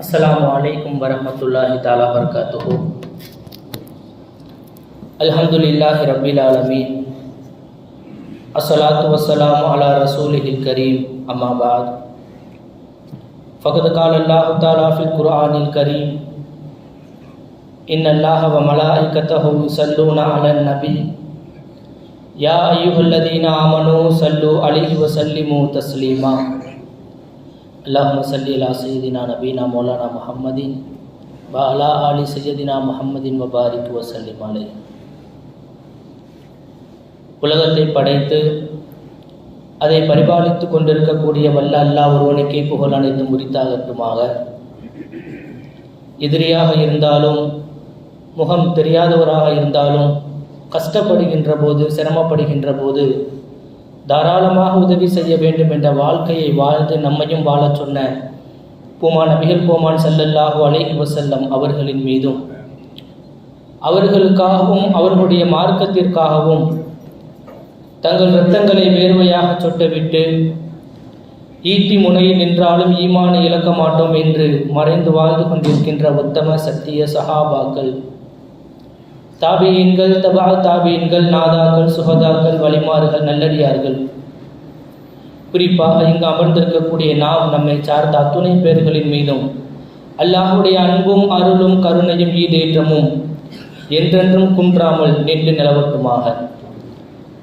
السلام عليكم ورحمة الله تعالى وبركاته الحمد لله رب العالمين الصلاة والسلام على رسوله الكريم أما بعد فقد قال الله تعالى في القرآن الكريم إن الله وملائكته يصلون على النبي يا أيها الذين آمنوا صلوا عليه وسلموا تسليما அல்லாஹ் சல்லிலா சையதினா நபீனா மௌலானா முஹம்மதின் பாலா அலி சையதினா முஹம்மதின் வபாரிக் வசல்லிம் அலை உலகத்தை படைத்து அதை பரிபாலித்து கொண்டிருக்கக்கூடிய வல்ல அல்லா ஒருவனுக்கே புகழ் அனைத்து முறித்தாகட்டுமாக. எதிரியாக இருந்தாலும் முகம் தெரியாதவராக இருந்தாலும் கஷ்டப்படுகின்ற போது சிரமப்படுகின்ற போது தாராளமாக உதவி செய்ய வேண்டும் என்ற வாழ்க்கையை வாழ்ந்து நம்மையும் வாழச் சொன்ன பூமான் நபிகள் போமான் செல்லல்லாஹு அலைஹி வசல்லம் அவர்களின் மீதும் அவர்களுக்காகவும் அவர்களுடைய மார்க்கத்திற்காகவும் தங்கள் இரத்தங்களை வேர்வையாக சொட்டவிட்டு ஈட்டி முனையில் நின்றாலும் ஈமானை இழக்க மாட்டோம் என்று மறைந்து வாழ்ந்து கொண்டிருக்கின்ற உத்தம சத்திய சஹாபாக்கள் தாபியன்கள் தபா தாபியன்கள் நாதாக்கள் சுகதாக்கள் வழிமாறுகள் நல்லடியார்கள். குறிப்பாக இங்கு அமர்ந்திருக்கக்கூடிய நாம் நம்மை சார்ந்த அத்துணை பேர்களின் மீதும் அல்லாஹுடைய அன்பும் அருளும் கருணையும் ஈடேற்றமும் என்றென்றும் குன்றாமல் நின்று நிலவட்டுமாக.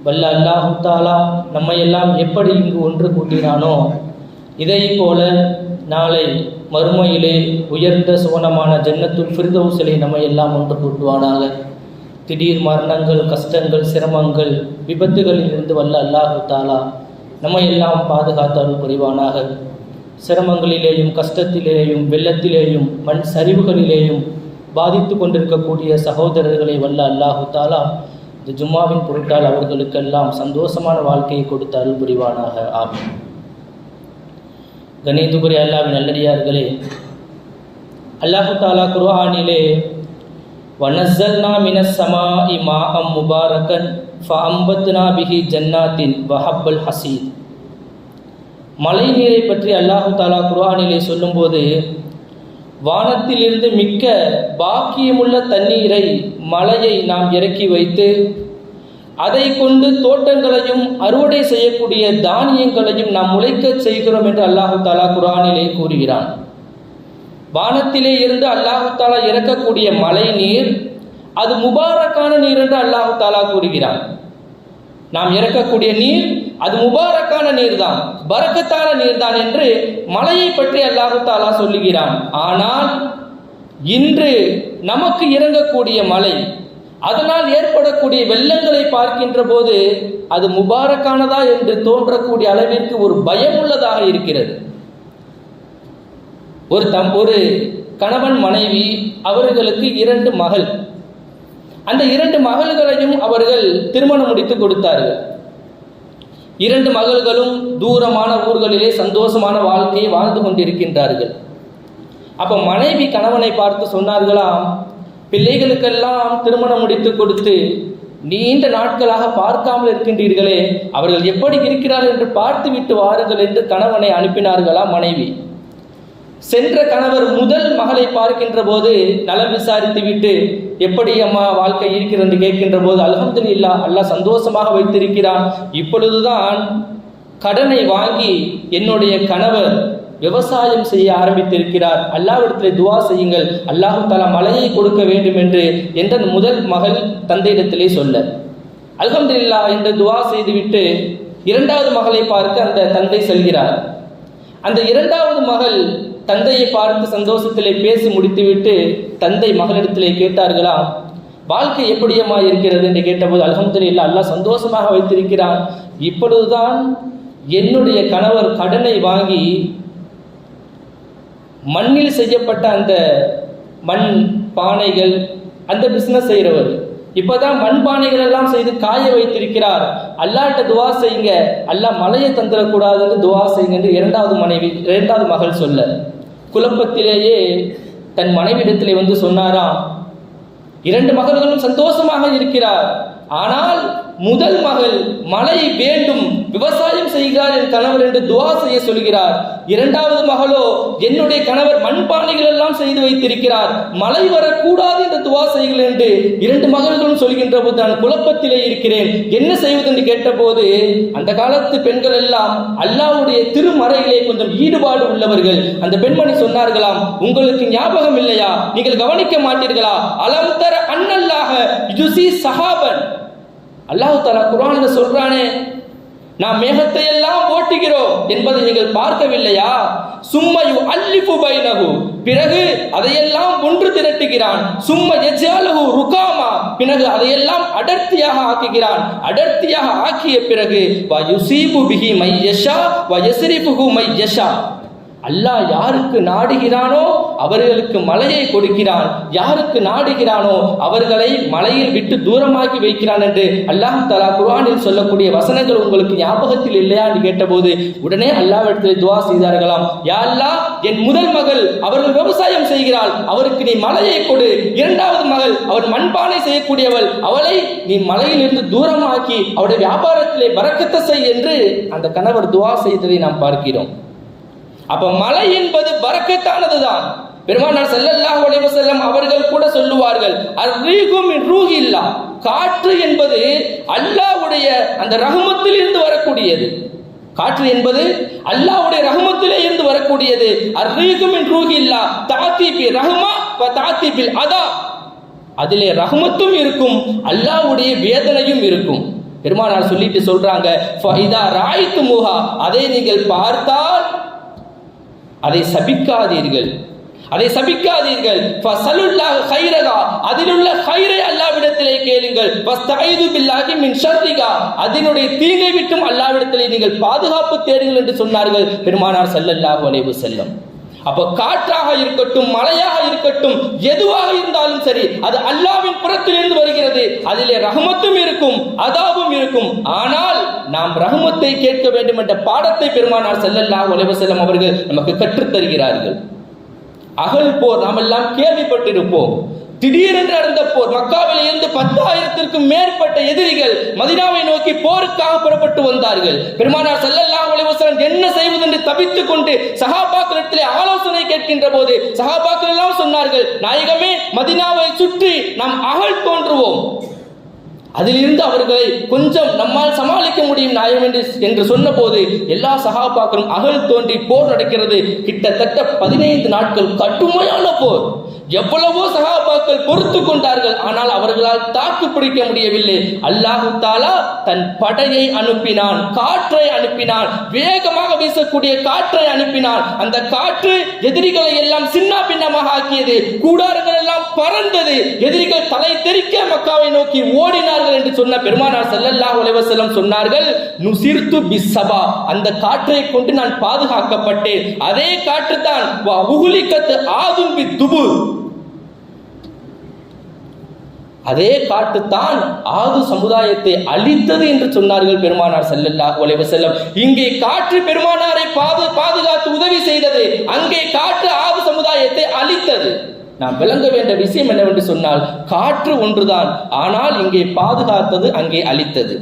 வல்ல அல்லாஹு தாலா நம்மையெல்லாம் எப்படி இங்கு ஒன்று கூட்டினானோ இதை போல நாளை மறுமையிலே உயர்ந்த சுவனமான ஜன்னத்துல் ஃபிர்தௌசிலே நம்மையெல்லாம் ஒன்று கூட்டுவானாக. திடீர் மரணங்கள் கஷ்டங்கள் சிரமங்கள் விபத்துகளில் இருந்து வல்ல அல்லாஹு தாலா நம்மையெல்லாம் பாதுகாத்தாலும் புரிவானாக. சிரமங்களிலேயும் கஷ்டத்திலேயும் வெள்ளத்திலேயும் மண் சரிவுகளிலேயும் பாதித்து கொண்டிருக்கக்கூடிய சகோதரர்களை வல்ல அல்லாஹு தாலா இந்த ஜும்மாவின் பொருட்டால் அவர்களுக்கெல்லாம் சந்தோஷமான வாழ்க்கையை கொடுத்து அருள் புரிவானாக. ஆகும் கணேதுபுரி அல்லாவின் நல்லடியார்களே அல்லாஹு தாலா குர்ஆனிலே வனஸ்ஸல்னா மினஸ் ஸமாஇ முபாரகன் ஃப ஃபஅம்பத்னா பிஹி ஜன்னாத்தின் வஹப்பல் ஹசீத். மழை நீரை பற்றி அல்லாஹு தாலா குர்ஆனிலே சொல்லும்போது வானத்திலிருந்து மிக்க பாக்கியமுள்ள தண்ணீரை மலையை நாம் இறக்கி வைத்து அதை கொண்டு தோட்டங்களையும் அறுவடை செய்யக்கூடிய தானியங்களையும் நாம் முளைக்கச் செய்கிறோம் என்று அல்லாஹு தாலா குரானிலே கூறுகிறான். வானத்திலே இருந்து அல்லாஹு தாலா இறக்கக்கூடிய மழை நீர் அது முபாரக்கான நீர் என்று அல்லாஹு தாலா கூறுகிறான். நாம் இறக்கக்கூடிய நீர் அது முபாரக்கான நீர் தான் பரக்கத்தான நீர் தான் என்று மலையை பற்றி அல்லாஹு தாலா சொல்லுகிறான். ஆனால் இன்று நமக்கு இறங்கக்கூடிய மலை அதனால் ஏற்படக்கூடிய வெள்ளங்களை பார்க்கின்ற போது அது முபாரக்கானதா என்று தோன்றக்கூடிய அளவிற்கு ஒரு பயம் உள்ளதாக இருக்கிறது. ஒரு தம் ஒரு கணவன் மனைவி அவர்களுக்கு இரண்டு மகள். அந்த இரண்டு மகள்களையும் அவர்கள் திருமணம் முடித்து கொடுத்தார்கள். இரண்டு மகள்களும் தூரமான ஊர்களிலே சந்தோஷமான வாழ்க்கையை வாழ்ந்து கொண்டிருக்கின்றார்கள். அப்போ மனைவி கணவனை பார்த்து சொன்னார்களாம் பிள்ளைகளுக்கெல்லாம் திருமணம் முடித்து கொடுத்து நீண்ட நாட்களாக பார்க்காமல் இருக்கின்றீர்களே அவர்கள் எப்படி இருக்கிறார்கள் என்று பார்த்து விட்டு வாருங்கள் என்று கணவனை அனுப்பினார்களா மனைவி. சென்ற கணவர் முதல் மகளை பார்க்கின்ற போது நலம் விசாரித்து விட்டு எப்படி அம்மா வாழ்க்கை இருக்கிறது? என்று கேட்கின்ற போது அல்ஹம்துலில்லா அல்லாஹ் சந்தோஷமாக வைத்திருக்கிறான். இப்பொழுதுதான் கடனை வாங்கி என்னுடைய கணவர் விவசாயம் செய்ய ஆரம்பித்திருக்கிறார். அல்லாவிடத்தில் துவா செய்யுங்கள். அல்லாஹு தலா மழையை கொடுக்க வேண்டும் என்று என்ற முதல் மகள் தந்தையிடத்திலே சொல்ல. அல்ஹம்துலில்லா என்று துவா செய்துவிட்டு இரண்டாவது மகளை பார்க்க அந்த தந்தை செல்கிறார். அந்த இரண்டாவது மகள் தந்தையை பார்த்து சந்தோஷத்திலே பேசி முடித்துவிட்டு தந்தை மகளிடத்திலே கேட்டார்களாம் வாழ்க்கை எப்படியம்மா இருக்கிறது என்று கேட்டபோது அலகம்துல இல்லை அல்லா சந்தோஷமாக வைத்திருக்கிறான். இப்பொழுதுதான் என்னுடைய கணவர் கடனை வாங்கி மண்ணில் செய்யப்பட்ட அந்த மண் பானைகள் அந்த பிஸ்னஸ் செய்கிறவர். இப்போதான் மண் பானைகள் எல்லாம் செய்து காய வைத்திருக்கிறார். அல்லாட்ட துவா செய்யுங்க. அல்லா மலையை தந்துடக்கூடாதுன்னு துவா செய்யுங்க என்று இரண்டாவது மனைவி இரண்டாவது மகள் சொல்ல. குழப்பத்திலேயே தன் மனைவிடத்திலே வந்து சொன்னாராம் இரண்டு மகள்களும் சந்தோஷமாக இருக்கிறார். ஆனால் முதல் மகள் மழை வேண்டும் விவசாயம் செய்கிறார் என் கணவர் என்று துவா செய்ய சொல்கிறார். இரண்டாவது மகளோ என்னுடைய கணவர் மண்பானைகள் எல்லாம் செய்து வைத்திருக்கிறார். மழை வரக்கூடாது என்று துவா செய்கிறேன் என்று இரண்டு மகள்களும் சொல்கின்ற போது நான் குழப்பத்திலே இருக்கிறேன். என்ன செய்வது என்று கேட்டபோது அந்த காலத்து பெண்கள் எல்லாம் அல்லாஹ்வுடைய திருமறையிலே கொஞ்சம் ஈடுபாடு உள்ளவர்கள். அந்த பெண்மணி சொன்னார்களாம் உங்களுக்கு ஞாபகம் இல்லையா? நீங்கள் கவனிக்க மாட்டீர்களா? அலம் தர யுசி சஹாபன். அல்லாஹு தாலா குர்ஆன்ல சொல்றானே நாம் மேகத்தை எல்லாம் ஓட்டுகிறோம் என்பதை நீங்கள் பார்க்கவில்லையா? சும்மையு அல்லிஃபு பைனகு பிறகு அதையெல்லாம் ஒன்று திரட்டுகிறான். சும்ம எஜாலகு ருகாமா. பிறகு அதையெல்லாம் அடர்த்தியாக ஆக்குகிறான். அடர்த்தியாக ஆக்கிய பிறகு வயுசீபு யுசீபு பிஹி மை யஷா வ மை யஷா அல்லாஹ் யாருக்கு நாடுகிறானோ அவர்களுக்கு மலையை கொடுக்கிறான். யாருக்கு நாடுகிறானோ அவர்களை மலையில் விட்டு தூரமாக்கி வைக்கிறான் என்று அல்லாஹ் தலா குர்ஆனில் சொல்லக்கூடிய வசனங்கள் உங்களுக்கு ஞாபகத்தில் இல்லையா என்று கேட்டபோது உடனே அல்லாவிடத்தில் துவா செய்தார்களாம். யா அல்லாஹ் என் முதல் மகள் அவர்கள் விவசாயம் செய்கிறாள். அவருக்கு நீ மலையை கொடு. இரண்டாவது மகள் அவர் மண்பானை செய்யக்கூடியவள். அவளை நீ மலையிலிருந்து தூரமாக்கி அவருடைய வியாபாரத்திலே பறக்கத்த செய் என்று அந்த கணவர் துவா செய்ததை நாம் பார்க்கிறோம். அப்ப மலை என்பது பறக்கத்தானதுதான். பெருமானார் ஸல்லல்லாஹு அலைஹி செல்லம் அவர்கள் கூட சொல்லுவார்கள் அர்ரீகு மின் இல்லா காற்று என்பது அல்லாஹ்வுடைய அந்த ரகுமத்தில் இருந்து வரக்கூடியது. காற்று என்பது அல்லாஹ்வுடைய ரகுமத்திலே இருந்து வரக்கூடியது. அர்ரீகு மின் இல்லா தாத்திபி ரஹ்மா வ அதா. அதிலே ரஹ்மத்தும் இருக்கும் அல்லாஹ்வுடைய வேதனையும் இருக்கும். பெருமானார் சொல்லிட்டு சொல்றாங்க ஃபைதா அதை நீங்கள் பார்த்தால் அதை சபிக்காதீர்கள். அதை சபிக்காதீர்கள். ஃபஸலுல்லாஹ் கைரகா அதிலுள்ள கைரை அல்லாவிடத்திலே கேளுங்கள். வஸ்தைது பில்லாஹி மின் ஷர்ரிகா அதனுடைய தீங்கை விட்டும் அல்லாவிடத்திலே நீங்கள் பாதுகாப்பு தேடுங்கள் என்று சொன்னார்கள். பெருமானார் ஸல்லல்லாஹு அலைஹி வஸல்லம். அப்ப காற்றாக இருக்கட்டும் மழையாக இருக்கட்டும் எதுவாக இருந்தாலும் சரி அது அல்லாவின் புறத்திலிருந்து வருகிறது. அதிலே ரஹமத்தும் இருக்கும் அதாவும் இருக்கும். ஆனால் நாம் ரஹமத்தை கேட்க வேண்டும் என்ற பாடத்தை பெருமானார் செல்லல்லா உலகசெல்லம் அவர்கள் நமக்கு கற்றுத்தருகிறார்கள். அகல் போர் நாம் எல்லாம் கேள்விப்பட்டிருப்போம். திடீரென்று நடந்த போர் மக்காவில் இருந்து பத்தாயிரத்திற்கும் மேற்பட்ட எதிரிகள் மதினாவை நோக்கி போருக்காக புறப்பட்டு வந்தார்கள். பெருமானார் ஸல்லல்லாஹு அலைஹி என்ன செய்வது என்று தவித்துக் கொண்டு சகாபாக்களிடத்திலே ஆலோசனை கேட்கின்ற போது சகாபாக்கள் எல்லாம் சொன்னார்கள் நாயகமே மதினாவை சுற்றி நாம் அகழ் தோன்றுவோம். அதிலிருந்து அவர்களை கொஞ்சம் நம்மால் சமாளிக்க முடியும் நியாயம் என்று என்று சொன்னபோது எல்லா சகாபாக்களும் அகல் தோன்றி போர் நடக்கிறது. கிட்டத்தட்ட பதினைந்து நாட்கள் கடுமையான போர். எவ்வளவோ சகாபாக்கள் பொறுத்து கொண்டார்கள். ஆனால் அவர்களால் தாக்கு பிடிக்க முடியவில்லை. அல்லாஹு தாலா தன் படையை அனுப்பினான் காற்றை அனுப்பினான் வேகமாக வீசக்கூடிய காற்றை அனுப்பினான். அந்த காற்று எதிரிகளை எல்லாம் சின்ன பின்னமாக ஆக்கியது. கூடாரங்கள் எல்லாம் பறந்தது. எதிரிகள் தலை தெறிக்க மக்காவை நோக்கி ஓடினார்கள் என்று சொன்ன பெருமானார் ஸல்லல்லாஹு அலைஹி சொன்னார்கள் நுசிர்த்து பிசபா அந்த காற்றை கொண்டு நான் பாதுகாக்கப்பட்டேன். அதே காற்று தான் உகுலிக்கத்து ஆதும் துபு அதே காட்டுத்தான் ஆது சமுதாயத்தை அழித்தது என்று சொன்னார்கள் பெருமானார் செல்லல்லா அலைஹி செல்லம் இங்கே காற்று பெருமானாரை பாது பாதுகாத்து உதவி செய்தது அங்கே காற்று ஆது சமுதாயத்தை அழித்தது. நாம் விளங்க வேண்டிய விஷயம் என்னவென்று சொன்னால் காற்று ஒன்றுதான் ஆனால் இங்கே பாதுகாத்தது அங்கே அழித்தது.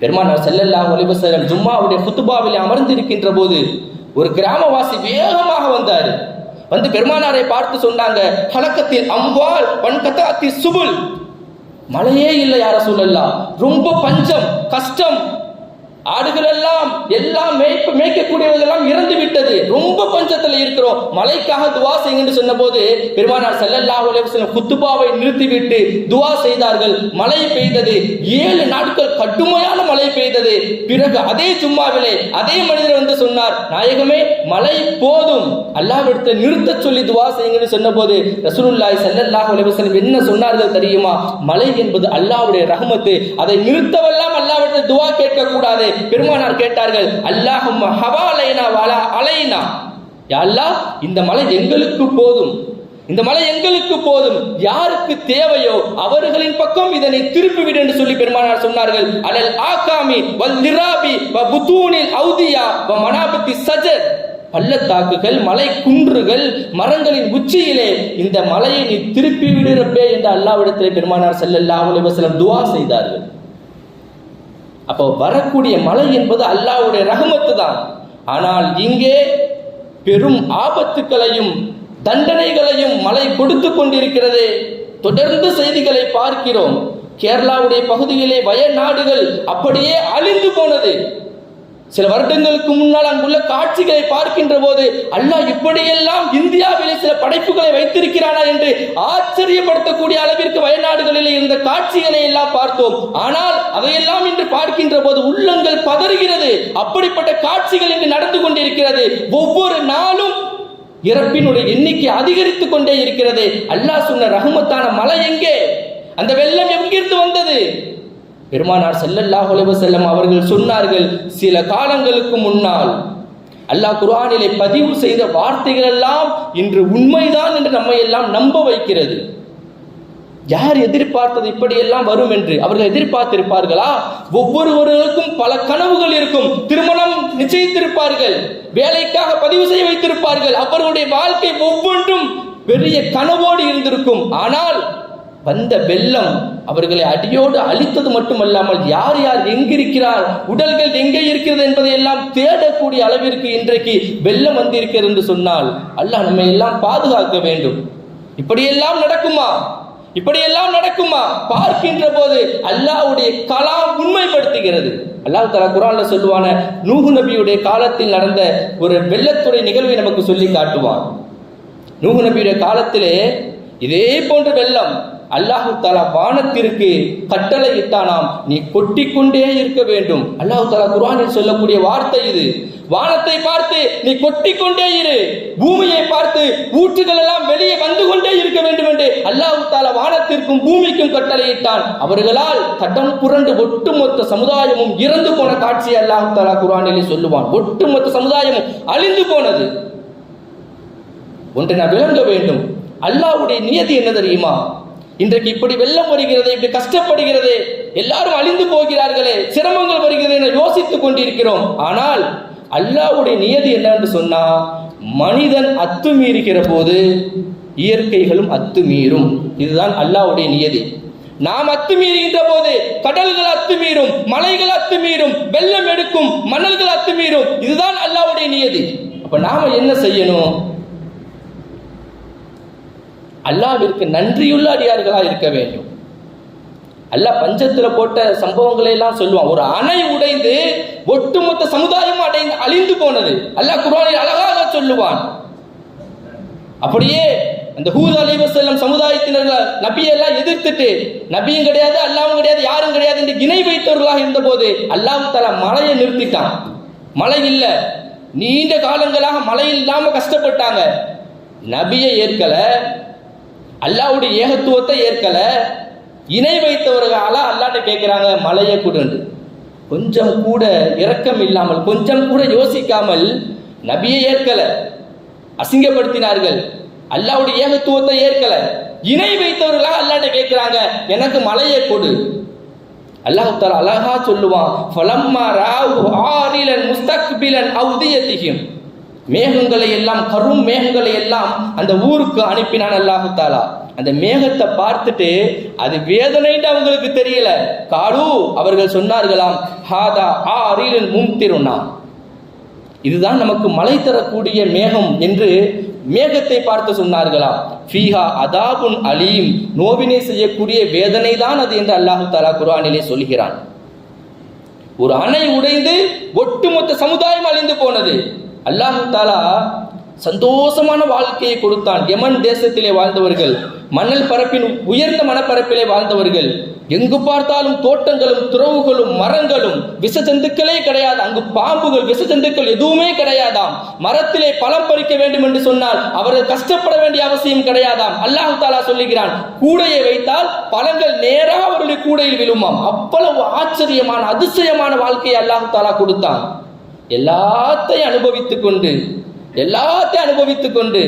பெருமானார் செல்லல்லா அலைஹி செல்லம் ஜும்மாவுடைய குத்துபாவில் அமர்ந்திருக்கின்ற போது ஒரு கிராமவாசி வேகமாக வந்தார். வந்து பெருமானாரை பார்த்து சொன்னாங்க ஹலக்கத்தில் அம்பால் வன்கத்தாத்தி சுபுல். மழையே இல்லை யார சொல்லலாம் ரொம்ப பஞ்சம் கஷ்டம். ஆடுகள் எல்லாம் எல்லாம் மேய்ப்பு மேய்க்கக்கூடியவர்கள் எல்லாம் இறந்து விட்டது. ரொம்ப பஞ்சத்துல இருக்கிறோம். மலைக்காக துவா செய்யுங்கன்னு சொன்னபோது பெருமானார் செல்லல்லா உலகம் குத்துபாவை நிறுத்திவிட்டு துவா செய்தார்கள். மழை பெய்தது. ஏழு நாட்கள் கடுமையான மழை பெய்தது. பிறகு அதே சும்மாவிலே அதே மனிதர் வந்து சொன்னார். நாயகமே மழை போதும். அல்லாவிடத்தை நிறுத்த சொல்லி துவா செய்யுங்கன்னு சொன்னபோது ரசூலுல்லாய் சல்லல்லாஹ் அலைவசலம் என்ன சொன்னார்கள் தெரியுமா? மழை என்பது அல்லாவுடைய ரஹமத்து. அதை நிறுத்தவெல்லாம் அல்லாவிடத்தை துவா கேட்க கூடாது பெருமானார் கேட்டார்கள் அல்லாஹும் ஹவாலைனா வாலா அலைனா. யா அல்லாஹ் இந்த மலை எங்களுக்கு போதும். இந்த மலை எங்களுக்கு போதும். யாருக்கு தேவையோ அவர்களின் பக்கம் இதனை திருப்பிவிடு என்று சொல்லி பெருமானார் சொன்னார்கள். அலல் ஆகாமி வல் நிராபி வ புத்தூனில் அவுதியா வ மனாபத்தி சஜர். பள்ளத்தாக்குகள் மலை குன்றுகள் மரங்களின் உச்சியிலே இந்த மலையை நீ திருப்பி விடுறப்பே என்று அல்லாவிடத்திலே பெருமானார் செல்லல்லா அலைஹி துவா செய்தார்கள். அப்போ வரக்கூடிய மலை என்பது அல்லாவுடைய ரகமத்து தான் ஆனால் இங்கே பெரும் ஆபத்துக்களையும் தண்டனைகளையும் மலை கொடுத்து கொண்டிருக்கிறது. தொடர்ந்து செய்திகளை பார்க்கிறோம். கேரளாவுடைய பகுதியிலே வயநாடுகள் அப்படியே அழிந்து போனது. சில வருடங்களுக்கு முன்னால் அங்குள்ள காட்சிகளை பார்க்கின்ற போது அல்லாஹ் இப்படியெல்லாம் இந்தியாவிலே சில படைப்புகளை வைத்திருக்கிறானா என்று ஆச்சரியப்படுத்தக்கூடிய அளவிற்கு வயநாடுகளில் இருந்த காட்சிகளை எல்லாம் பார்த்தோம். ஆனால் அதையெல்லாம் இன்று பார்க்கின்ற போது உள்ளங்கள் பதறுகிறது. அப்படிப்பட்ட காட்சிகள் இன்று நடந்து கொண்டிருக்கிறது. ஒவ்வொரு நாளும் இறப்பினுடைய எண்ணிக்கை அதிகரித்து கொண்டே இருக்கிறது. அல்லாஹ் சொன்ன ரஹமத்தான மலை எங்கே? அந்த வெள்ளம் எங்கிருந்து வந்தது? பெருமானார் செல்லல்லாஹ் செல்லம் அவர்கள் சொன்னார்கள் சில காலங்களுக்கு முன்னால். அல்லாஹ் குர்ஆனிலே பதிவு செய்த வார்த்தைகள் எல்லாம் இன்று உண்மைதான் என்று நம்மை எல்லாம் நம்ப வைக்கிறது. யார் எதிர்பார்த்தது இப்படியெல்லாம் வரும் என்று அவர்கள் எதிர்பார்த்திருப்பார்களா? ஒவ்வொருவர்களுக்கும் பல கனவுகள் இருக்கும். திருமணம் நிச்சயித்திருப்பார்கள். வேலைக்காக பதிவு செய்ய வைத்திருப்பார்கள். அவர்களுடைய வாழ்க்கை ஒவ்வொன்றும் பெரிய கனவோடு இருந்திருக்கும். ஆனால் வந்த வெள்ளம் அவர்களை அடியோடு அழித்தது மட்டுமல்லாமல் யார் யார் எங்கிருக்கிறார்? உடல்கள் எங்கே இருக்கிறது என்பதை எல்லாம் தேடக்கூடிய அளவிற்கு இன்றைக்கு வெள்ளம் வந்திருக்கிறது என்று சொன்னால் அல்லாஹ் நம்மை எல்லாம் பாதுகாக்க வேண்டும். இப்படியெல்லாம் நடக்குமா? இப்படியெல்லாம் நடக்குமா? பார்க்கின்ற போது அல்லாஹ்வுடைய கலாம் உண்மைப்படுத்துகிறது. அல்லாஹ் தலா குரான்ல சொல்லுவான நூஹு நபியுடைய காலத்தில் நடந்த ஒரு வெள்ளத்துறை நிகழ்வை நமக்கு சொல்லி காட்டுவான். நூஹு நபியுடைய காலத்திலே இதே போன்ற வெள்ளம் அல்லாஹு தாலா வானத்திற்கு கட்டளை இட்டானாம் நீ கொட்டிக்கொண்டே இருக்க வேண்டும். அல்லாஹு தாலா குரானில் சொல்லக்கூடிய வார்த்தை இது. வானத்தை பார்த்து நீ கொட்டி கொண்டே இரு. பூமியை பார்த்து ஊற்றுகள் எல்லாம் வெளியே வந்து கொண்டே இருக்க வேண்டும் என்று அல்லாஹு தாலா வானத்திற்கும் பூமிக்கும் கட்டளையிட்டான். அவர்களால் தட்டம் புரண்டு ஒட்டுமொத்த சமுதாயமும் இறந்து போன காட்சி அல்லாஹு தாலா குர்ஆனிலே சொல்லுவான். ஒட்டுமொத்த சமுதாயமும் அழிந்து போனது. ஒன்றை நான் விளங்க வேண்டும். அல்லாஹ்வுடைய நியதி என்ன தெரியுமா? இன்றைக்கு இப்படி வெள்ளம் வருகிறது இப்படி கஷ்டப்படுகிறது எல்லாரும் அழிந்து போகிறார்களே சிரமங்கள் வருகிறது என யோசித்துக் கொண்டிருக்கிறோம். ஆனால் அல்லாவுடைய நியதி என்னன்னு சொன்னால் மனிதன் அத்துமீறுகிற போது இயற்கைகளும் அத்துமீறும். இதுதான் அல்லாஹ்வுடைய நியதி. நாம் அத்துமீறுகின்ற போது கடல்கள் அத்துமீறும் மலைகள் அத்துமீறும் வெள்ளம் எடுக்கும் மணல்கள் அத்துமீறும். இதுதான் அல்லாஹ்வுடைய நியதி. அப்ப நாம என்ன செய்யணும்? அல்லாவிற்கு நன்றியுள்ள அடியார்களா இருக்க வேண்டும். அல்ல பஞ்சத்தில் போட்ட சம்பவங்களை எல்லாம் சொல்லுவான். ஒரு அணை உடைந்து ஒட்டுமொத்த சமுதாயம் அடைந்து அழிந்து போனது. அல்ல குர்ஆனில் அழகாக சொல்லுவான். அப்படியே அந்த ஹூத் அலைஹி சமுதாயத்தினர்கள் நபியை எல்லாம் எதிர்த்துட்டு நபியும் கிடையாது அல்லாவும் கிடையாது யாரும் கிடையாது என்று இணை வைத்தவர்களாக இருந்தபோது அல்லாஹ் தலா மழையை நிறுத்திட்டான். மழை இல்லை. நீண்ட காலங்களாக மழை இல்லாம கஷ்டப்பட்டாங்க. நபியை ஏற்கல. அல்லாவுடைய ஏகத்துவத்தை ஏற்கல. இணை வைத்தவர்களால அல்லாட்ட கேட்குறாங்க மலையை கொடுன்னு கொஞ்சம் கூட இரக்கம் இல்லாமல் கொஞ்சம் கூட யோசிக்காமல் நபியை ஏற்கல அசிங்கப்படுத்தினார்கள். அல்லாவுடைய ஏகத்துவத்தை ஏற்கல. இணை வைத்தவர்களா அல்லாட்ட கேட்கிறாங்க எனக்கு மலையை கொடு. அல்லாஹ் தஆலா அழகா சொல்லுவான் ஃபலம்மா ராவு ஆரிலன் முஸ்தக்பிலன் அவுதியத்திஹிம். மேகங்களை எல்லாம் கரும் மேகங்களை எல்லாம் அந்த ஊருக்கு அனுப்பினான் அல்லாஹு தாலா அந்த மேகத்தை பார்த்துட்டு அது வேதனைன்னு அவங்களுக்கு தெரியல. காடு அவர்கள் சொன்னார்களாம் ஹாதா ஆ அரிலன் மும்திருண்ணா இதுதான் நமக்கு மழை தரக்கூடிய மேகம் என்று மேகத்தை பார்த்து சொன்னார்களாம். ஃபீஹா அதாபுன் அலீம். நோவினை செய்யக்கூடிய வேதனை தான் அது என்று அல்லாஹு தாலா குர்ஆனிலே சொல்கிறான். ஒரு அணை உடைந்து ஒட்டுமொத்த சமுதாயம் அழிந்து போனது. அல்லாஹு தாலா சந்தோஷமான வாழ்க்கையை கொடுத்தான் யமன் தேசத்திலே வாழ்ந்தவர்கள் மணல் பரப்பின் உயர்ந்த மனப்பரப்பிலே வாழ்ந்தவர்கள். எங்கு பார்த்தாலும் தோட்டங்களும் துறவுகளும் மரங்களும் விஷ ஜந்துக்களே கிடையாது. அங்கு பாம்புகள் விஷ ஜந்துக்கள் எதுவுமே கிடையாதாம். மரத்திலே பழம் பறிக்க வேண்டும் என்று சொன்னால் அவர்கள் கஷ்டப்பட வேண்டிய அவசியம் கிடையாதாம். அல்லாஹு தாலா சொல்லுகிறான் கூடையை வைத்தால் பழங்கள் நேராக அவருடைய கூடையில் விழுமாம். அவ்வளவு ஆச்சரியமான அதிசயமான வாழ்க்கையை அல்லாஹு தாலா கொடுத்தான். எல்லாத்தையும் அனுபவித்துக் கொண்டு எல்லாத்தையும் அனுபவித்துக் கொண்டு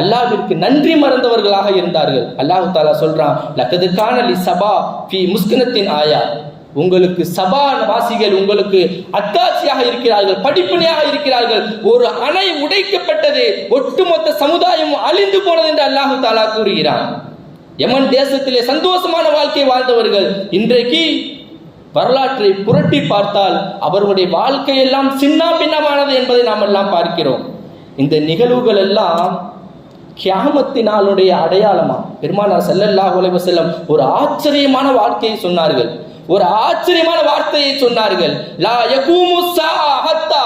அல்லாஹிற்கு நன்றி மறந்தவர்களாக இருந்தார்கள். அல்லாஹு தாலா சொல்றான் லக்கது காணலி சபா பி முஸ்கினத்தின் ஆயா. உங்களுக்கு சபா வாசிகள் உங்களுக்கு அத்தாட்சியாக இருக்கிறார்கள் படிப்பினையாக இருக்கிறார்கள். ஒரு அணை உடைக்கப்பட்டது ஒட்டுமொத்த சமுதாயம் அழிந்து போனது என்று அல்லாஹு தாலா கூறுகிறான். யமன் தேசத்திலே சந்தோஷமான வாழ்க்கை வாழ்ந்தவர்கள் இன்றைக்கு வரலாற்றை புரட்டி பார்த்தால் அவர்களுடைய வாழ்க்கையெல்லாம் சின்ன பின்னமானது என்பதை நாம் எல்லாம் பார்க்கிறோம். இந்த நிகழ்வுகள் எல்லாம் கியாமத்தினாலுடைய அடையாளமா பெருமானார் செல்லல்லா உலக செல்லம் ஒரு ஆச்சரியமான வாழ்க்கையை சொன்னார்கள். ஒரு ஆச்சரியமான வார்த்தையை சொன்னார்கள். லா யகூமு ஹத்தா.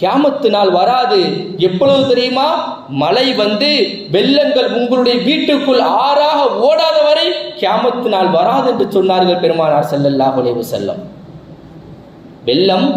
கியாமத்து நாள் வராது. எப்பொழுது தெரியுமா? மழை வந்து வெள்ளங்கள் உங்களுடைய வீட்டுக்குள் ஆறாக ஓடாத வரை கியாமத்து நாள் வராது என்று சொன்னார்கள் பெருமானார் செல்லல்லா அலைஹி செல்லம் வெள்ளம்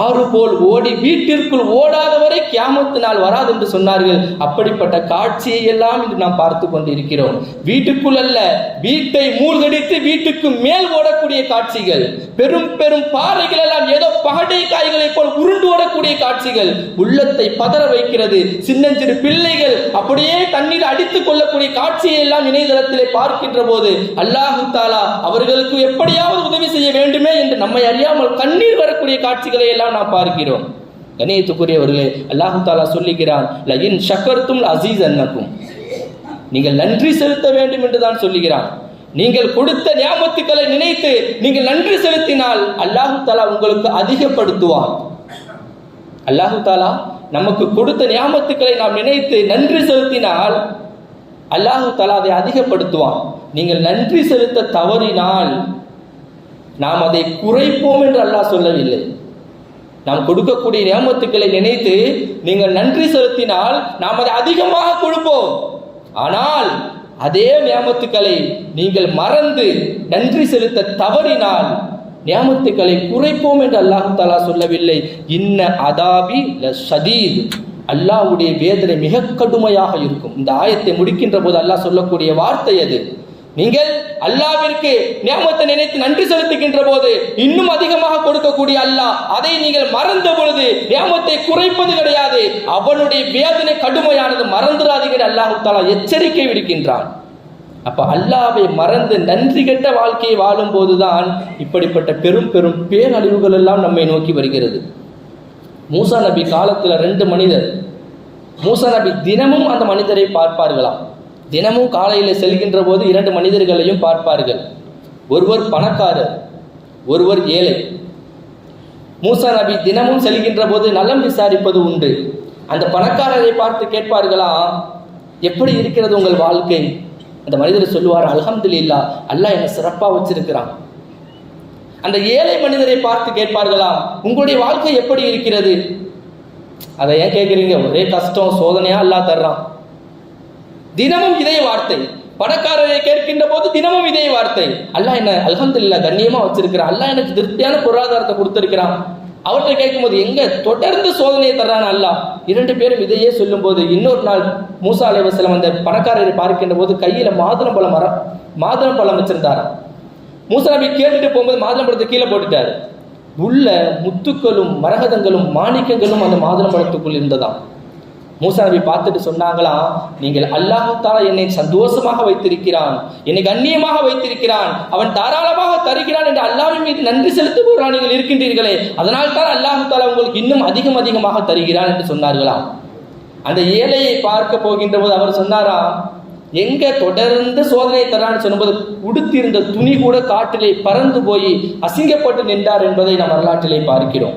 ஆறு போல் ஓடி வீட்டிற்குள் ஓடாத வரை கியாமத்து நாள் வராது என்று சொன்னார்கள். அப்படிப்பட்ட காட்சியை எல்லாம் இன்று நாம் பார்த்து கொண்டிருக்கிறோம். வீட்டுக்குள் அல்ல வீட்டை மூழ்கடித்து வீட்டுக்கு மேல் ஓடக்கூடிய காட்சிகள். பெரும் பெரும் பாறைகள் எல்லாம் ஏதோ பகடை காய்களை போல் உருண்டு ஓடக்கூடிய காட்சிகள். உள்ளத்தை பதற வைக்கிறது. சின்னஞ்சிறு பிள்ளைகள் அப்படியே தண்ணீர் அடித்துக் கொள்ளக்கூடிய காட்சியை எல்லாம் இணையதளத்திலே பார்க்கின்ற போது அல்லாஹு தாலா அவர்களுக்கு எப்படியாவது உதவி செய்ய வேண்டுமே என்று நம்மை அறியாமல் கண்ணீர் வரக்கூடிய காட்சிகளை எல்லாம் நாம் பார்க்கிறோம். கணியத்துக்குரியவர்களே அல்லாஹு தாலா சொல்லுகிறான் லயின் ஷக்கர்த்தும் அசீஸ் அன்னக்கும் நீங்கள் நன்றி செலுத்த வேண்டும் என்று தான் சொல்லுகிறான். நீங்கள் கொடுத்த ஞாபகத்துக்களை நினைத்து நீங்கள் நன்றி செலுத்தினால் அல்லாஹு தாலா உங்களுக்கு அதிகப்படுத்துவான். அல்லாஹு தாலா நமக்கு கொடுத்த ஞாபகத்துக்களை நாம் நினைத்து நன்றி செலுத்தினால் அல்லாஹு தாலா அதை அதிகப்படுத்துவான். நீங்கள் நன்றி செலுத்த தவறினால் நாம் அதை குறைப்போம் என்று அல்லாஹ் சொல்லவில்லை. நாம் கொடுக்கக்கூடிய நியமத்துக்களை நினைத்து நீங்கள் நன்றி செலுத்தினால் நாம் அதை அதிகமாக கொடுப்போம். ஆனால் அதே நியமத்துக்களை நீங்கள் மறந்து நன்றி செலுத்த தவறினால் நியமத்துக்களை குறைப்போம் என்று அல்லாஹு தாலா சொல்லவில்லை. இன்ன அதாபி ல அல்லாஹ்வுடைய வேதனை மிக கடுமையாக இருக்கும். இந்த ஆயத்தை முடிக்கின்ற போது அல்லாஹ் சொல்லக்கூடிய வார்த்தை அது. நீங்கள் அல்லாவிற்கு நியமத்தை நினைத்து நன்றி செலுத்துகின்ற போது இன்னும் அதிகமாக கொடுக்கக்கூடிய அல்லாஹ் அதை நீங்கள் மறந்த பொழுது நியமத்தை குறைப்பது கிடையாது. அவனுடைய வேதனை கடுமையானது. மறந்துடாதீங்க அல்லாஹு தாலா எச்சரிக்கை விடுக்கின்றான். அப்ப அல்லாவை மறந்து நன்றி கெட்ட வாழ்க்கையை வாழும் போதுதான் இப்படிப்பட்ட பெரும் பெரும் பேரழிவுகள் எல்லாம் நம்மை நோக்கி வருகிறது. மூசா நபி காலத்துல ரெண்டு மனிதர். மூசா நபி தினமும் அந்த மனிதரை பார்ப்பார்களாம். தினமும் காலையில் செல்கின்ற போது இரண்டு மனிதர்களையும் பார்ப்பார்கள். ஒருவர் பணக்காரர் ஒருவர் ஏழை. மூசா நபி தினமும் செல்கின்ற போது நலம் விசாரிப்பது உண்டு. அந்த பணக்காரரை பார்த்து கேட்பார்களா எப்படி இருக்கிறது உங்கள் வாழ்க்கை? அந்த மனிதர் சொல்லுவார் அல்ஹம்துலில்லா அல்லாஹ் என்னை சிறப்பாக வச்சிருக்கிறான். அந்த ஏழை மனிதரை பார்த்து கேட்பார்களாம் உங்களுடைய வாழ்க்கை எப்படி இருக்கிறது? அதை ஏன் கேட்குறீங்க? ஒரே கஷ்டம் சோதனையா அல்லாஹ் தர்றான். தினமும் இதே வார்த்தை. பணக்காரரை கேட்கின்ற போது தினமும் இதே வார்த்தை. அல்லாஹ் என்ன அலகந்தில்லா கண்ணியமா வச்சிருக்கிறான். அல்லாஹ் எனக்கு திருப்தியான பொருளாதாரத்தை கொடுத்திருக்கிறான். அவற்றை கேட்கும்போது எங்க தொடர்ந்து சோதனையை தர்றான் அல்லாஹ். இரண்டு பேரும் இதையே சொல்லும்போது இன்னொரு நாள் மூசா அலைவசலம் அந்த பணக்காரரை பார்க்கின்ற போது கையில மாதுளம் பழம் மரம் மாதுளம் பழம் வச்சிருந்தாராம். மூசா நபி கேட்டுட்டு போகும்போது மாதுளம் பழத்தை கீழே போட்டுட்டாரு. உள்ள முத்துக்களும் மரகதங்களும் மாணிக்கங்களும் அந்த மாதுளம் பழத்துக்குள் இருந்ததாம். மூசா நபி பார்த்துட்டு சொன்னாங்களாம் நீங்கள் அல்லாஹு தாலா என்னை சந்தோஷமாக வைத்திருக்கிறான் என்னை கண்ணியமாக வைத்திருக்கிறான் அவன் தாராளமாக தருகிறான் என்று அல்லாவின் மீது நன்றி செலுத்துபவர்களாக நீங்கள் இருக்கின்றீர்களே அதனால் தான் அல்லாஹு தாலா உங்களுக்கு இன்னும் அதிகம் அதிகமாக தருகிறான் என்று சொன்னார்களாம். அந்த ஏழையை பார்க்க போகின்ற போது அவர் சொன்னாராம் எங்க தொடர்ந்து சோதனை தரான்னு சொல்லும்போது உடுத்திருந்த துணி கூட காட்டிலே பறந்து போய் அசிங்கப்பட்டு நின்றார் என்பதை நாம் வரலாற்றிலே பார்க்கிறோம்.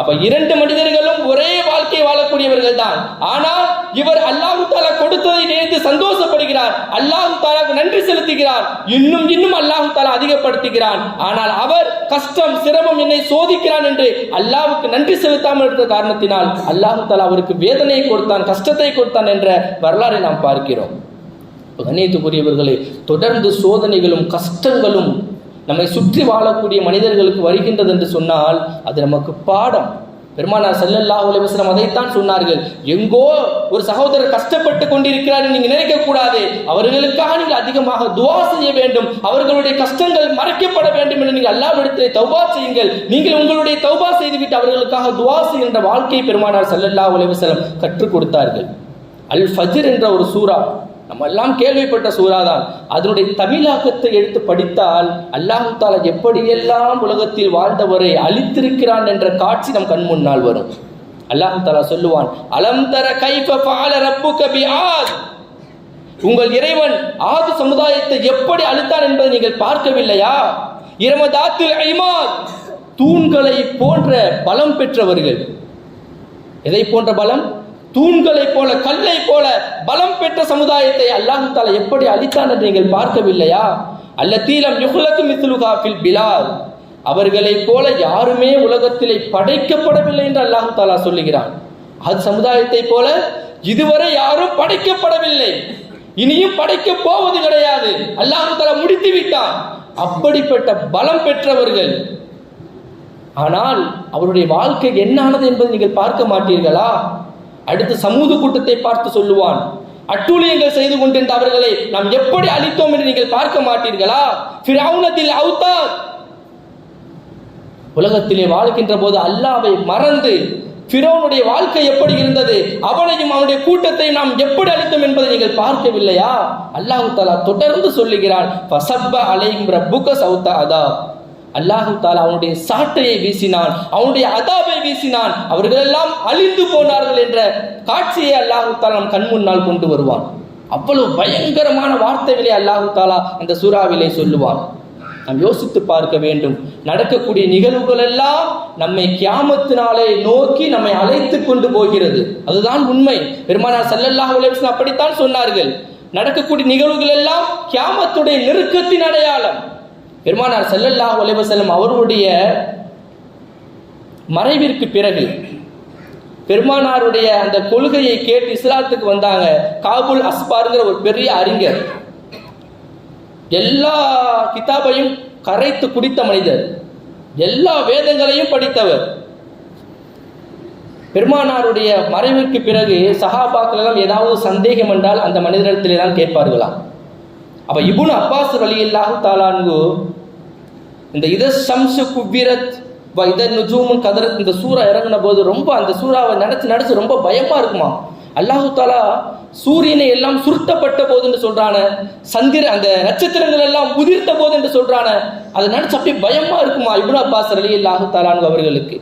அப்ப இரண்டு மனிதர்களும் ஒரே வாழ்க்கை வாழக்கூடியவர்கள் தான் ஆனால் இவர் அல்லாஹு தாலா கொடுத்ததை நினைத்து சந்தோஷப்படுகிறார். அல்லாஹு தாலாவுக்கு நன்றி செலுத்துகிறார். இன்னும் இன்னும் அல்லாஹு தாலா அதிகப்படுத்துகிறான். ஆனால் அவர் கஷ்டம் சிரமம் என்னை சோதிக்கிறான் என்று அல்லாஹுக்கு நன்றி செலுத்தாமல் இருந்த காரணத்தினால் அல்லாஹு தாலா அவருக்கு வேதனையை கொடுத்தான் கஷ்டத்தை கொடுத்தான் என்ற வரலாறை நாம் பார்க்கிறோம். கண்ணியத்துக்குரியவர்களே தொடர்ந்து சோதனைகளும் கஷ்டங்களும் நம்மை சுற்றி வாழக்கூடிய மனிதர்களுக்கு வருகின்றது என்று சொன்னால் அது நமக்கு பாடம். பெருமானார் செல்லல்லா உலகம் அதைத்தான் சொன்னார்கள். எங்கோ ஒரு சகோதரர் கஷ்டப்பட்டு கொண்டிருக்கிறார் நீங்க நினைக்க கூடாது அவர்களுக்காக நீங்கள் அதிகமாக துவா செய்ய வேண்டும். அவர்களுடைய கஷ்டங்கள் மறைக்கப்பட வேண்டும் என்று நீங்கள் எடுத்து தௌபா செய்யுங்கள். நீங்கள் உங்களுடைய தௌபா செய்துவிட்டு அவர்களுக்காக துவா செய்கின்ற வாழ்க்கையை பெருமானார் செல்லல்லா உலகம் கற்றுக் கொடுத்தார்கள். அல் ஃபஜ்ர் என்ற ஒரு சூறா நம்ம எல்லாம் கேள்விப்பட்ட சூறா தான் அதனுடைய தமிழாக்கத்தை எடுத்து படித்தால் அல்லாஹு தாலா எப்படியெல்லாம் உலகத்தில் வாழ்ந்தவரை அழித்திருக்கிறான் என்ற காட்சி நம் கண் முன்னால் வரும். அல்லாஹு தாலா சொல்லுவான் அலம் தர கைஃப ரப்பு கபி ஆத் உங்கள் இறைவன் ஆது சமுதாயத்தை எப்படி அழித்தான் என்பதை நீங்கள் பார்க்கவில்லையா? இரமதாத்து ஐமாத் தூண்களை போன்ற பலம் பெற்றவர்கள். எதை போன்ற பலம்? தூண்களை போல கல்லை போல பலம் பெற்ற சமுதாயத்தை அல்லாஹு தாலா எப்படி அளித்தான் என்று நீங்கள் பார்க்கவில்லையா? அல்ல தீலம் யுகுலத்து மித்துலுகாஃபில் பிலால். அவர்களைப் போல யாருமே உலகத்திலே படைக்கப்படவில்லை என்று அல்லாஹு தாலா சொல்லுகிறான். அது சமுதாயத்தை போல இதுவரை யாரும் படைக்கப்படவில்லை. இனியும் படைக்க போவது கிடையாது. அல்லாஹு தாலா முடித்து விட்டான். அப்படிப்பட்ட பலம் பெற்றவர்கள். ஆனால் அவருடைய வாழ்க்கை என்னானது என்பதை நீங்கள் பார்க்க மாட்டீர்களா? அடுத்து சமூக கூட்டத்தை பார்த்து சொல்லுவான் அட்டூழியங்கள் செய்து கொண்டிருந்த அவர்களை நாம் எப்படி அழித்தோம் என்று நீங்கள் பார்க்க மாட்டீர்களா? ஃபிரௌனத்தில் உலகத்திலே வாழ்கின்ற போது அல்லாவை மறந்து பிறவனுடைய வாழ்க்கை எப்படி இருந்தது அவனையும் அவனுடைய கூட்டத்தை நாம் எப்படி அளித்தோம் என்பதை நீங்கள் பார்க்கவில்லையா? அல்லாஹு தாலா தொடர்ந்து சொல்லுகிறான் ஃபசப்ப அலைஹிம் ரப்புக அதா அல்லாஹு தாலா அவனுடைய சாட்டையை வீசினான் அவனுடைய அதாபை வீசினான். அவர்கள் எல்லாம் அழிந்து போனார்கள் என்ற காட்சியை அல்லாஹு தாலா நம் கண் முன்னால் கொண்டு வருவான். அவ்வளவு பயங்கரமான வார்த்தைகளை அல்லாஹு தாலா அந்த சூறாவிலே சொல்லுவான். நாம் யோசித்து பார்க்க வேண்டும். நடக்கக்கூடிய நிகழ்வுகள் எல்லாம் நம்மை கியாமத்தினாலே நோக்கி நம்மை அழைத்து கொண்டு போகிறது. அதுதான் உண்மை. பெருமானார் ஸல்லல்லாஹு அப்படித்தான் சொன்னார்கள். நடக்கக்கூடிய நிகழ்வுகள் எல்லாம் கியாமத்துடைய நெருக்கத்தின் அடையாளம். பெருமானார் செல்லல்லா அலைஹி வஸல்லம் அவருடைய மறைவிற்கு பிறகு பெருமானாருடைய அந்த கொள்கையை கேட்டு இஸ்லாத்துக்கு வந்தாங்க. காபுல் அஸ்பாருங்கிற ஒரு பெரிய அறிஞர். எல்லா கிதாபையும் கரைத்து குடித்த மனிதர். எல்லா வேதங்களையும் படித்தவர். பெருமானாருடைய மறைவிற்கு பிறகு சஹாபாக்கள் எல்லாம் ஏதாவது சந்தேகம் என்றால் அந்த மனிதரிடத்திலே தான் கேட்பார்களாம். அப்போ இபுன் அப்பாஸ் அலி இல்லாஹு தாலான்கு இந்த இத ஷம்சு குவிரத் இத நுஜூமுன் கதரத் இந்த சூறா இறங்கின போது ரொம்ப அந்த சூறாவை நினைச்சு நினைச்சு ரொம்ப பயமாக இருக்குமா? அல்லாஹு தாலா சூரியனை எல்லாம் சுருட்டப்பட்ட போது என்று சொல்றான சந்திர அந்த நட்சத்திரங்கள் எல்லாம் உதிர்த்த போது என்று சொல்றான அதை நினைச்சு அப்படியே பயமா இருக்குமா இப்னு அப்பாஸ் அலி அல்லாஹு தாலான் அவர்களுக்கு?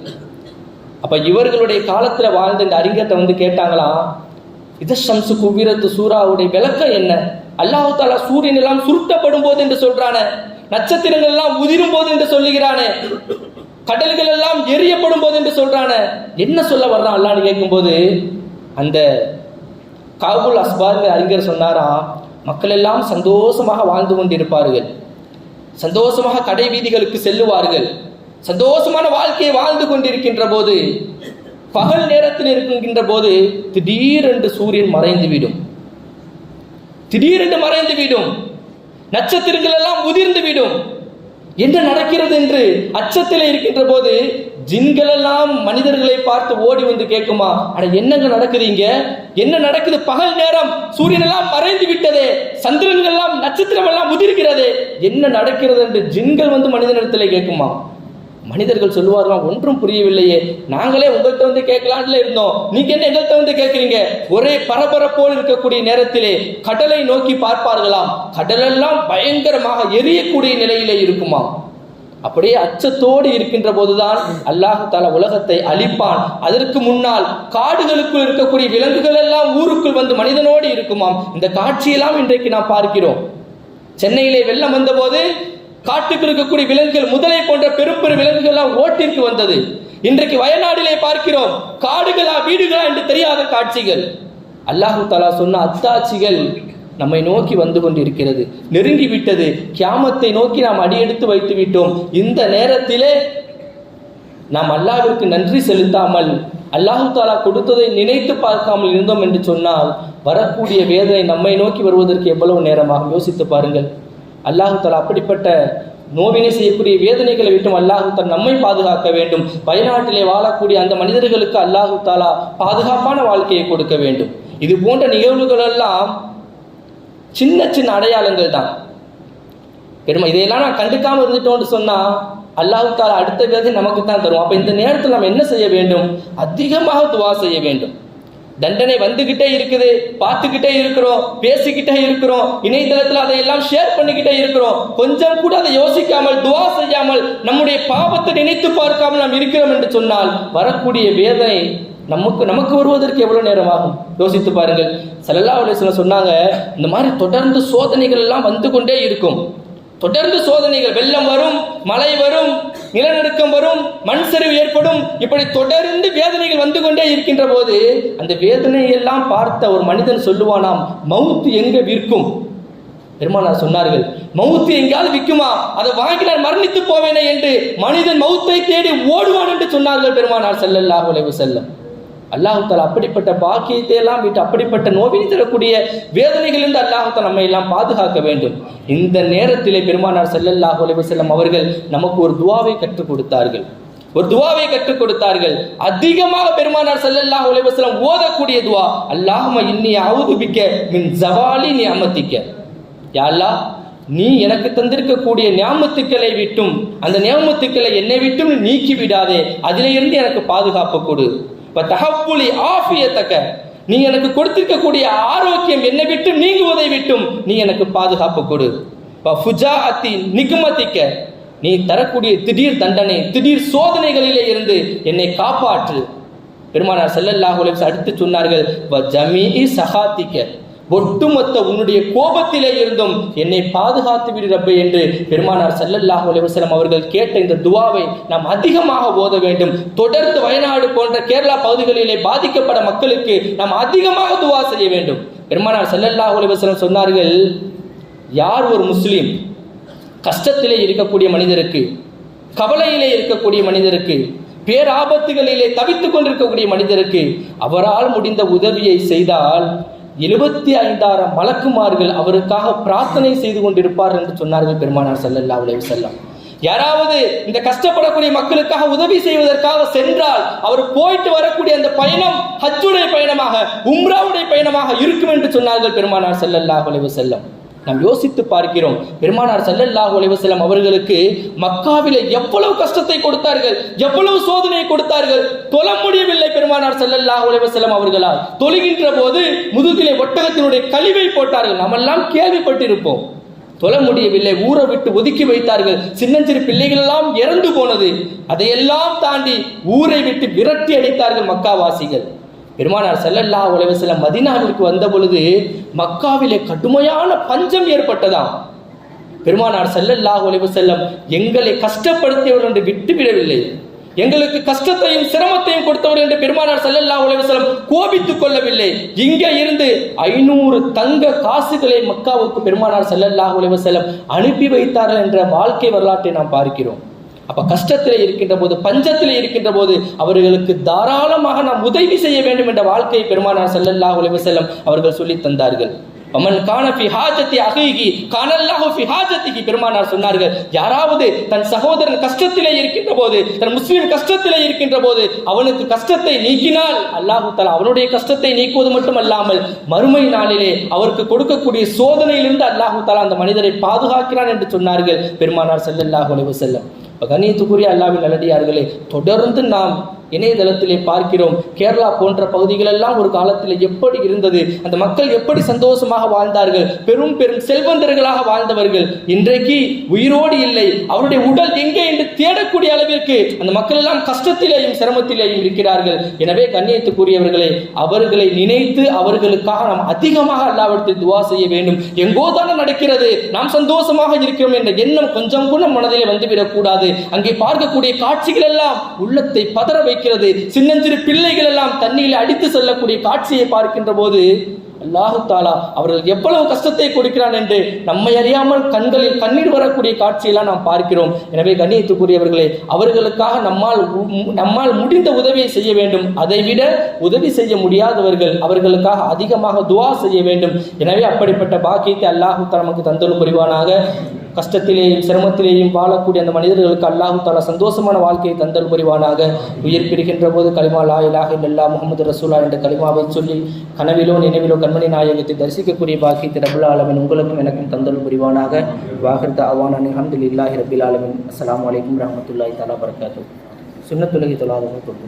அப்ப இவர்களுடைய காலத்துல வாழ்ந்த இந்த அறிஞர்கிட்ட வந்து கேட்டாங்களாம் இத ஷம்சு குவிரத்து சூறாவுடைய விளக்கம் என்ன? அல்லாஹு தாலா சூரியன் எல்லாம் சுருட்டப்படும் போது என்று சொல்றான நட்சத்திரங்கள் எல்லாம் உதிரும் போது என்று சொல்லுகிறானே கடல்கள் எல்லாம் எரியப்படும் போது என்று சொல்றானே என்ன சொல்ல வர்றான் அல்லான்னு கேட்கும்போது அந்த காபுல் அஸ்பார் அறிஞர் சொன்னாராம் மக்கள் எல்லாம் சந்தோஷமாக வாழ்ந்து கொண்டிருப்பார்கள். சந்தோஷமாக கடை வீதிகளுக்கு செல்லுவார்கள். சந்தோஷமான வாழ்க்கையை வாழ்ந்து கொண்டிருக்கின்ற போது பகல் நேரத்தில் இருக்கின்ற போது திடீரென்று சூரியன் மறைந்துவிடும். திடீரென்று மறைந்து விடும். நட்சத்திரங்கள் எல்லாம் உதிர்ந்து விடும். என்ன நடக்கிறது என்று அச்சத்தில் இருக்கின்ற போது ஜின்கள் எல்லாம் மனிதர்களை பார்த்து ஓடி வந்து கேட்குமா ஆனால் என்னங்க நடக்குது இங்க? என்ன நடக்குது? பகல் நேரம் சூரியன் எல்லாம் மறைந்து விட்டதே. சந்திரன்கள் எல்லாம் நட்சத்திரம் எல்லாம் உதிர்கிறது. என்ன நடக்கிறது என்று ஜின்கள் வந்து மனிதனிடத்தில் கேட்குமா? மனிதர்கள் சொல்லுவார்களாம் ஒன்றும் புரியவில்லையே. நாங்களே உங்கள்கிட்ட வந்து கேட்கலான்ல இருந்தோம். நீங்க என்ன எங்கள்கிட்ட வந்து கேட்குறீங்க? ஒரே பரபரப்போடு இருக்கக்கூடிய நேரத்திலே கடலை நோக்கி பார்ப்பார்களாம். கடலெல்லாம் பயங்கரமாக எரியக்கூடிய நிலையிலே இருக்குமா அப்படியே அச்சத்தோடு இருக்கின்ற போதுதான் அல்லாஹு தாலா உலகத்தை அழிப்பான். அதற்கு முன்னால் காடுகளுக்குள் இருக்கக்கூடிய விலங்குகள் எல்லாம் ஊருக்குள் வந்து மனிதனோடு இருக்குமாம். இந்த காட்சியெல்லாம் இன்றைக்கு நாம் பார்க்கிறோம். சென்னையிலே வெள்ளம் வந்தபோது காட்டுக்கு இருக்கக்கூடிய விலங்குகள் முதலை போன்ற பெரும் பெரும் விலங்குகள் எல்லாம் ஓட்டிற்கு வந்தது. இன்றைக்கு வயநாடிலே பார்க்கிறோம் காடுகளா வீடுகளா என்று தெரியாத காட்சிகள். அல்லாஹு தாலா சொன்ன அத்தாட்சிகள் நம்மை நோக்கி வந்து கொண்டிருக்கிறது. நெருங்கி விட்டது. கியாமத்தை நோக்கி நாம் அடியெடுத்து வைத்து விட்டோம். இந்த நேரத்திலே நாம் அல்லாஹ்விற்கு நன்றி செலுத்தாமல் அல்லாஹு தாலா கொடுத்ததை நினைத்து பார்க்காமல் இருந்தோம் என்று சொன்னால் வரக்கூடிய வேதனை நம்மை நோக்கி வருவதற்கு எவ்வளவு நேரமாக யோசித்து பாருங்கள். அல்லாஹு தாலா அப்படிப்பட்ட நோவினை செய்யக்கூடிய வேதனைகளை விட்டும் அல்லாஹு நம்மை பாதுகாக்க வேண்டும். வயநாட்டிலே வாழக்கூடிய அந்த மனிதர்களுக்கு அல்லாஹு தாலா பாதுகாப்பான வாழ்க்கையை கொடுக்க வேண்டும். இது போன்ற நிகழ்வுகள் எல்லாம் சின்ன சின்ன அடையாளங்கள் தான். பெருமை இதையெல்லாம் நான் கண்டுக்காம இருந்துட்டோம்னு சொன்னா அல்லாஹு தாலா அடுத்த வேதனை நமக்கு தான் தரும். அப்ப இந்த நேரத்தில் நம்ம என்ன செய்ய வேண்டும்? அதிகமாக துவா செய்ய வேண்டும். தண்டனை வந்துகிட்டே இருக்குது பார்த்துக்கிட்டே இருக்கிறோம் பேசிக்கிட்டே இருக்கிறோம் இணையதளத்தில் அதையெல்லாம் ஷேர் பண்ணிக்கிட்டே இருக்கிறோம். கொஞ்சம் கூட அதை யோசிக்காமல் துவா செய்யாமல் நம்முடைய பாவத்தை நினைத்து பார்க்காமல் நாம் இருக்கிறோம் என்று சொன்னால் வரக்கூடிய வேதனை நமக்கு நமக்கு வருவதற்கு எவ்வளவு நேரம் ஆகும் யோசித்து பாருங்கள். சல்லல்லா அலிஸ்லாம் சொன்னாங்க இந்த மாதிரி தொடர்ந்து சோதனைகள் எல்லாம் வந்து கொண்டே இருக்கும். தொடர்ந்து சோதனைகள் வெள்ளம் வரும் மழை வரும் நிலநடுக்கம் வரும் மண் சரிவு ஏற்படும் இப்படி தொடர்ந்து வேதனைகள் வந்து கொண்டே இருக்கின்ற போது அந்த வேதனையெல்லாம் பார்த்த ஒரு மனிதன் சொல்லுவானாம் மவுத்து எங்க விற்கும்? பெருமானார் சொன்னார்கள் மவுத்து எங்கேயாவது விற்குமா? அதை வாங்கி நான் மரணித்து போவேனே என்று மனிதன் மவுத்தை தேடி ஓடுவான் என்று சொன்னார்கள் பெருமானார் செல்லல்லாஹு அலைஹி செல்லம் அல்லாஹால அப்படிப்பட்ட பாக்கியத்தை எல்லாம் விட்டு அப்படிப்பட்ட நோவினை தரக்கூடிய வேதனைகளிலிருந்து அல்லாஹு தாலா நம்மை எல்லாம் பாதுகாக்க வேண்டும். இந்த நேரத்திலே பெருமானார் செல்லல்லாஹு அலைஹி செல்லம் அவர்கள் நமக்கு ஒரு துவாவை கற்றுக் கொடுத்தார்கள். ஒரு துவாவை கற்றுக் கொடுத்தார்கள். அதிகமாக பெருமானார் செல்லல்லாஹு அலைஹி செல்லம் ஓதக்கூடிய துவா அல்லாஹும்ம இன்னி அவதுபிக்க மின் ஜவாலி நீ யா அல்லாஹ் நீ எனக்கு தந்திருக்கக்கூடிய ஞாமத்துக்களை விட்டும் அந்த ஞாமத்துக்களை என்னை விட்டும் நீக்கி விடாதே அதிலிருந்து எனக்கு பாதுகாப்பு கொடு. இப்போ தகப்புலி ஆஃபியத்தக்க நீ எனக்கு கொடுத்திருக்கக்கூடிய ஆரோக்கியம் என்னை விட்டு நீங்குவதை விட்டும் நீ எனக்கு பாதுகாப்பு கொடு. இப்ப ஃபுஜா அத்தி நிகுமத்திக்க. நீ தரக்கூடிய திடீர் தண்டனை திடீர் சோதனைகளிலே இருந்து என்னை காப்பாற்று. பெருமானார் ஸல்லல்லாஹு அடுத்து சொன்னார்கள் ஜமீ சகாத்திக்க ஒட்டுமொத்த உன்னுடைய கோபத்திலே இருந்தும் என்னை பாதுகாத்து விடு ரப்பே என்று பெருமானார் ஸல்லல்லாஹு அலைஹி அவர்கள் கேட்ட இந்த துவாவை நாம் அதிகமாக ஓத வேண்டும். தொடர்ந்து வயநாடு போன்ற கேரளா பகுதிகளிலே பாதிக்கப்பட மக்களுக்கு நாம் அதிகமாக துவா செய்ய வேண்டும். பெருமானார் ஸல்லல்லாஹு அலைஹி சொன்னார்கள் யார் ஒரு முஸ்லீம் கஷ்டத்திலே இருக்கக்கூடிய மனிதருக்கு கவலையிலே இருக்கக்கூடிய மனிதருக்கு பேராபத்துகளிலே தவித்துக் கொண்டிருக்கக்கூடிய மனிதருக்கு அவரால் முடிந்த உதவியை செய்தால் எழுபத்தி ஐந்தாயிரம் மலக்குமார்கள் அவருக்காக பிரார்த்தனை செய்து கொண்டிருப்பார் என்று சொன்னார்கள் பெருமானார் செல்லல்லா உலக செல்லம் யாராவது இந்த கஷ்டப்படக்கூடிய மக்களுக்காக உதவி செய்வதற்காக சென்றால் அவர் போயிட்டு வரக்கூடிய அந்த பயணம் ஹஜ்ஜுடைய பயணமாக உம்ராவுடைய பயணமாக இருக்கும் என்று சொன்னார்கள் பெருமானார் செல்லல்லா உலக செல்லம் நாம் யோசித்து பார்க்கிறோம். பெருமானார் ஸல்லல்லாஹு அலைஹி அவர்களுக்கு மக்காவிலே எவ்வளவு கஷ்டத்தை கொடுத்தார்கள் எவ்வளவு சோதனையை கொடுத்தார்கள் தொல முடியவில்லை பெருமானார் ஸல்லல்லாஹு அலைஹி அவர்களால். தொழுகின்ற போது முதுகிலே ஒட்டகத்தினுடைய கழிவை போட்டார்கள். நாமெல்லாம் கேள்விப்பட்டிருப்போம். தொல முடியவில்லை ஊரை விட்டு ஒதுக்கி வைத்தார்கள். சின்னஞ்சிறு பிள்ளைகள் எல்லாம் இறந்து போனது. அதையெல்லாம் தாண்டி ஊரை விட்டு விரட்டி அடித்தார்கள் மக்காவாசிகள். பெருமானார் செல்லல்லா அலைஹி சில மதினாவிற்கு வந்த பொழுது மக்காவிலே கடுமையான பஞ்சம் ஏற்பட்டதாம். பெருமானார் செல்லல்லா அலைஹி செல்லம் எங்களை கஷ்டப்படுத்தியவர் என்று விட்டுவிடவில்லை எங்களுக்கு கஷ்டத்தையும் சிரமத்தையும் கொடுத்தவர் என்று பெருமானார் செல்லல்லா அலைஹி செல்லம் கோபித்துக் கொள்ளவில்லை. இங்கே இருந்து ஐநூறு தங்க காசுகளை மக்காவுக்கு பெருமானார் செல்லல்லா அலைஹி செல்லம் அனுப்பி வைத்தார்கள் என்ற வாழ்க்கை வரலாற்றை நாம் பார்க்கிறோம். அப்ப கஷ்டத்தில் இருக்கின்ற போது பஞ்சத்தில் இருக்கின்ற போது அவர்களுக்கு தாராளமாக நாம் உதவி செய்ய வேண்டும் என்ற வாழ்க்கையை பெருமானார் செல்லல்லா உலக செல்லம் அவர்கள் சொல்லித் தந்தார்கள். அமன் காண பிஹாஜத்தி ஹாஜத்தி அஹீகி கானல்லாஹு பெருமானார் சொன்னார்கள். யாராவது தன் சகோதரன் கஷ்டத்திலே இருக்கின்ற போது தன் முஸ்லீம் கஷ்டத்திலே இருக்கின்ற போது அவனுக்கு கஷ்டத்தை நீக்கினால் அல்லாஹு தலா அவனுடைய கஷ்டத்தை நீக்குவது மட்டுமல்லாமல் மறுமை நாளிலே அவருக்கு கொடுக்கக்கூடிய சோதனையிலிருந்து அல்லாஹு தலா அந்த மனிதரை பாதுகாக்கிறான் என்று சொன்னார்கள் பெருமானார் செல்லல்லாஹு அலைஹி வஸல்லம். கணியத்துக்குரிய அல்லாவின் நல்லடியார்களே தொடர்ந்து நாம் இணையதளத்திலே பார்க்கிறோம். கேரளா போன்ற பகுதிகளெல்லாம் ஒரு காலத்தில் எப்படி இருந்தது? அந்த மக்கள் எப்படி சந்தோஷமாக வாழ்ந்தார்கள்? பெரும் பெரும் செல்வந்தர்களாக வாழ்ந்தவர்கள். இன்றைக்கு உயிரோடு இல்லை. அவருடைய உடல் எங்கே என்று தேடக்கூடிய அளவிற்கு அந்த மக்கள் எல்லாம் கஷ்டத்திலேயும் சிரமத்திலேயும் இருக்கிறார்கள். எனவே கண்ணியத்துக்குரியவர்களே அவர்களை நினைத்து அவர்களுக்காக நாம் அதிகமாக அல்லாவிடத்தில் துவா செய்ய வேண்டும். எங்கோ தானே நடக்கிறது. நாம் சந்தோஷமாக இருக்கிறோம் என்ற எண்ணம் கொஞ்சம் கூட மனதிலே வந்துவிடக்கூடாது. அங்கே பார்க்கக்கூடிய காட்சிகள் எல்லாம் உள்ளத்தை பதற வைக்கிறது. சின்னஞ்சிறு பிள்ளைகள் எல்லாம் தண்ணீரில் அடித்து செல்லக்கூடிய காட்சியை பார்க்கின்ற போது அல்லாஹு தாலா அவர்கள் எவ்வளவு கஷ்டத்தை கொடுக்கிறான் என்று நம்மை அறியாமல் கண்களில் கண்ணீர் வரக்கூடிய காட்சியெல்லாம் நாம் பார்க்கிறோம். எனவே கண்ணியத்துக்குரியவர்களே அவர்களுக்காக நம்மால் நம்மால் முடிந்த உதவியை செய்ய வேண்டும். அதைவிட உதவி செய்ய முடியாதவர்கள் அவர்களுக்காக அதிகமாக துவா செய்ய வேண்டும். எனவே அப்படிப்பட்ட பாக்கியத்தை அல்லாஹு நமக்கு தந்தலும் புரிவானாக. கஷ்டத்திலேயும் சிரமத்திலேயும் வாழக்கூடிய அந்த மனிதர்களுக்கு அல்லாஹு தாலா சந்தோஷமான வாழ்க்கையை தந்தல் புரிவானாக. உயிர் பிரிகின்ற போது கலிமா லா இலாஹ இல்லல்லா முகமது ரசூலா என்ற கலிமாவை சொல்லி கனவிலோ நினைவிலோ கண்மணி நாயகத்தை தரிசிக்கக்கூடிய பாக்கியத்தை ரபுல் ஆலமின் உங்களுக்கும் எனக்கும் தந்தல் புரிவானாக. வாஹிர்த அஹமது இல்லாஹி ரபில் ஆலமின். அஸ்லாம் வலைக்கம் ரஹமத்துல்லாஹி தாலா பரகாத்து சுன்னத்துலகி தொழாதவங்க